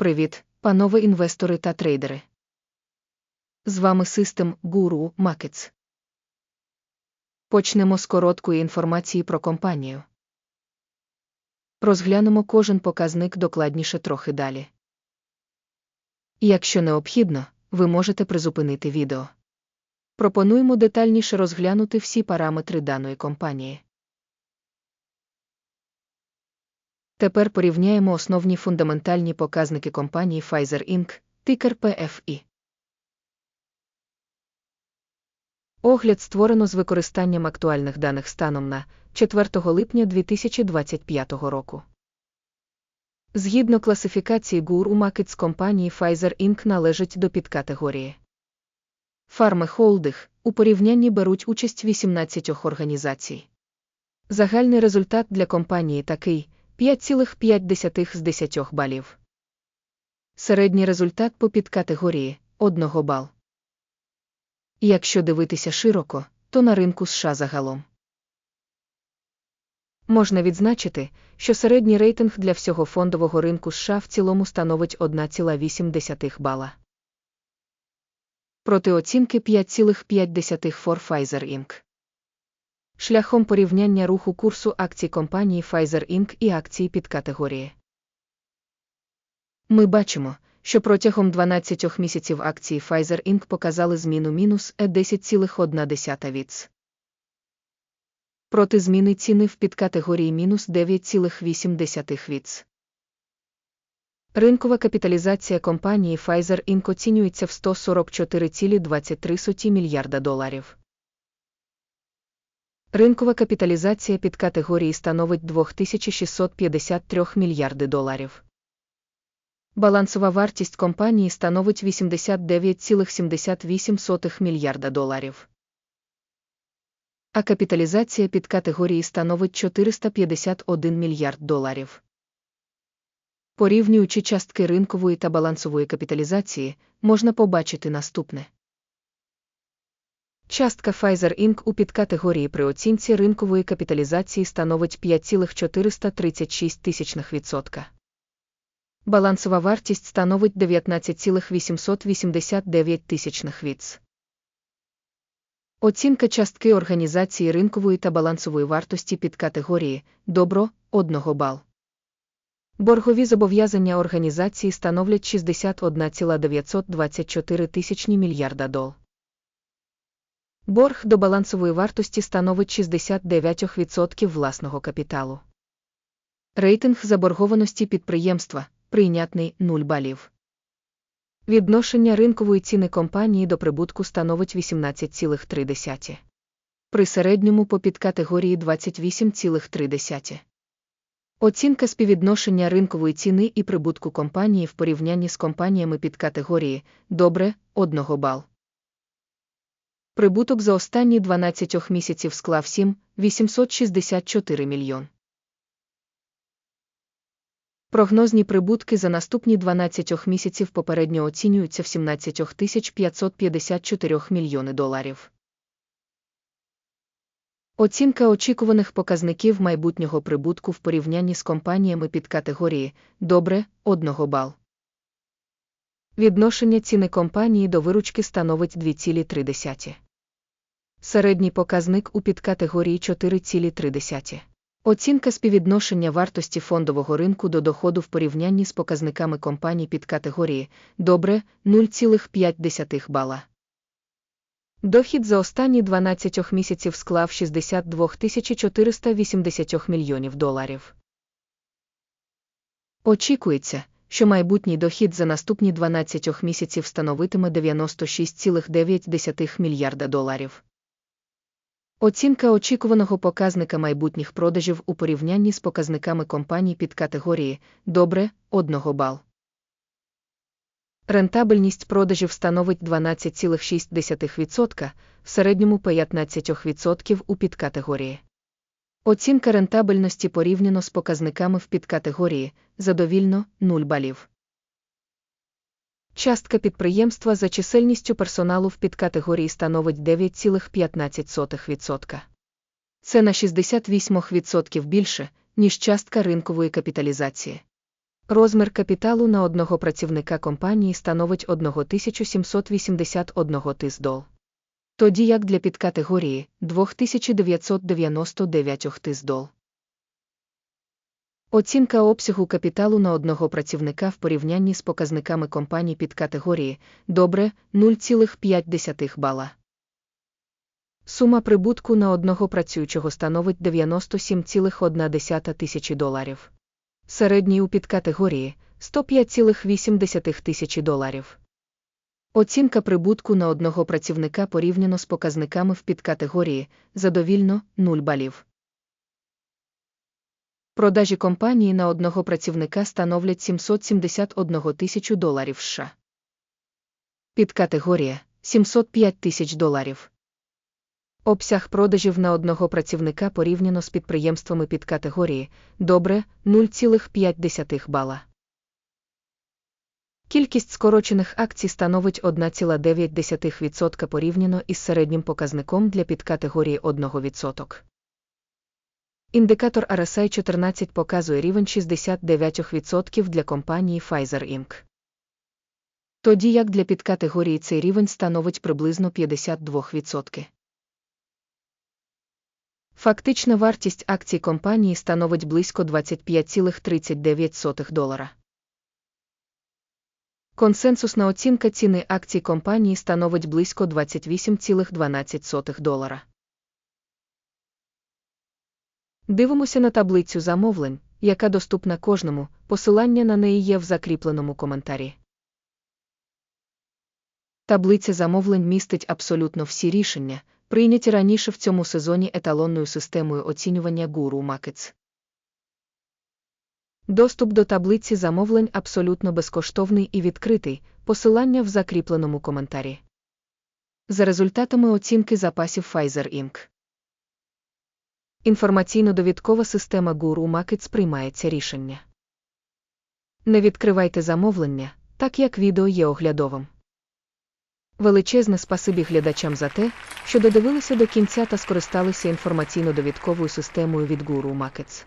Привіт, панове інвестори та трейдери. З вами System Guru Markets. Почнемо з короткої інформації про компанію. Розглянемо кожен показник докладніше трохи далі. Якщо необхідно, ви можете призупинити відео. Пропонуємо детальніше розглянути всі параметри даної компанії. Тепер порівняємо основні фундаментальні показники компанії Pfizer Inc., тикер PFI. Огляд створено з використанням актуальних даних станом на 4 липня 2025 року. Згідно класифікації GUR у Markets компанії Pfizer Inc. належить до підкатегорії. Фарми Холдих у порівнянні беруть участь 18 організацій. Загальний результат для компанії такий 5,5 з 10 балів. Середній результат по підкатегорії 1 бал. Якщо дивитися широко, то на ринку США загалом. Можна відзначити, що середній рейтинг для всього фондового ринку США в цілому становить 1,8 бала. Проти оцінки 5,5 for Pfizer Inc. Шляхом порівняння руху курсу акцій компанії Pfizer Inc. і акції підкатегорії. Ми бачимо, що протягом 12 місяців акції Pfizer Inc. показали зміну мінус 10,1 віц. Проти зміни ціни в підкатегорії мінус 9,8 віц. Ринкова капіталізація компанії Pfizer Inc. оцінюється в 144,23 мільярда доларів. Ринкова капіталізація підкатегорії становить 2653 мільярди доларів. Балансова вартість компанії становить 89,78 мільярда доларів. А капіталізація підкатегорії становить 451 мільярд доларів. Порівнюючи частки ринкової та балансової капіталізації, можна побачити наступне. Частка Pfizer Inc. у підкатегорії при оцінці ринкової капіталізації становить 5,436%. Балансова вартість становить 19,889 тисячних віц. Оцінка частки організації ринкової та балансової вартості підкатегорії добро 1 бал. Боргові зобов'язання організації становлять 61,924 тисячні мільярда дол. Борг до балансової вартості становить 69% власного капіталу. Рейтинг заборгованості підприємства прийнятний 0 балів. Відношення ринкової ціни компанії до прибутку становить 18,3. При середньому по підкатегорії 28,3. Оцінка співвідношення ринкової ціни і прибутку компанії в порівнянні з компаніями підкатегорії добре 1 бал. Прибуток за останні 12 місяців склав 7 864 мільйон. Прогнозні прибутки за наступні 12 місяців попередньо оцінюються в 17 554 мільйони доларів. Оцінка очікуваних показників майбутнього прибутку в порівнянні з компаніями під категорії добре 1 бал. Відношення ціни компанії до виручки становить 2,3. Середній показник у підкатегорії 4,3. Оцінка співвідношення вартості фондового ринку до доходу в порівнянні з показниками компаній під категорії добре 0,5 бала. Дохід за останні 12 місяців склав 62 480 мільйонів доларів. Очікується, що майбутній дохід за наступні 12 місяців становитиме 96,9 мільярда доларів. Оцінка очікуваного показника майбутніх продажів у порівнянні з показниками компаній під категорії добре 1 бал. Рентабельність продажів становить 12,6%, в середньому 15% у підкатегорії. Оцінка рентабельності порівняно з показниками в підкатегорії задовільно 0 балів. Частка підприємства за чисельністю персоналу в підкатегорії становить 9,15%. Це на 68% більше, ніж частка ринкової капіталізації. Розмір капіталу на одного працівника компанії становить 1781 тисдол. Тоді як для підкатегорії 2999 тисдол. Оцінка обсягу капіталу на одного працівника в порівнянні з показниками компаній підкатегорії добре 0,5 бала. Сума прибутку на одного працюючого становить 97,1 тисячі доларів. Середній у підкатегорії 105,8 тисячі доларів. Оцінка прибутку на одного працівника порівняно з показниками в підкатегорії задовільно 0 балів. Продажі компанії на одного працівника становлять 771 тисячу доларів США. Підкатегорія 705 тисяч доларів. Обсяг продажів на одного працівника порівняно з підприємствами підкатегорії добре 0,5 бала. Кількість скорочених акцій становить 1,9% порівняно із середнім показником для підкатегорії 1%. Індикатор RSI 14 показує рівень 69% для компанії Pfizer Inc. Тоді як для підкатегорії цей рівень становить приблизно 52%. Фактична вартість акцій компанії становить близько 25,39 долара. Консенсусна оцінка ціни акцій компанії становить близько 28,12 долара. Дивимося на таблицю замовлень, яка доступна кожному, посилання на неї є в закріпленому коментарі. Таблиця замовлень містить абсолютно всі рішення, прийняті раніше в цьому сезоні еталонною системою оцінювання Guru Markets. Доступ до таблиці замовлень абсолютно безкоштовний і відкритий, посилання в закріпленому коментарі. За результатами оцінки запасів Pfizer Inc. Інформаційно-довідкова система Guru Markets приймається рішення. Не відкривайте замовлення, так як відео є оглядовим. Величезне спасибі глядачам за те, що додивилися до кінця та скористалися інформаційно-довідковою системою від Guru Markets.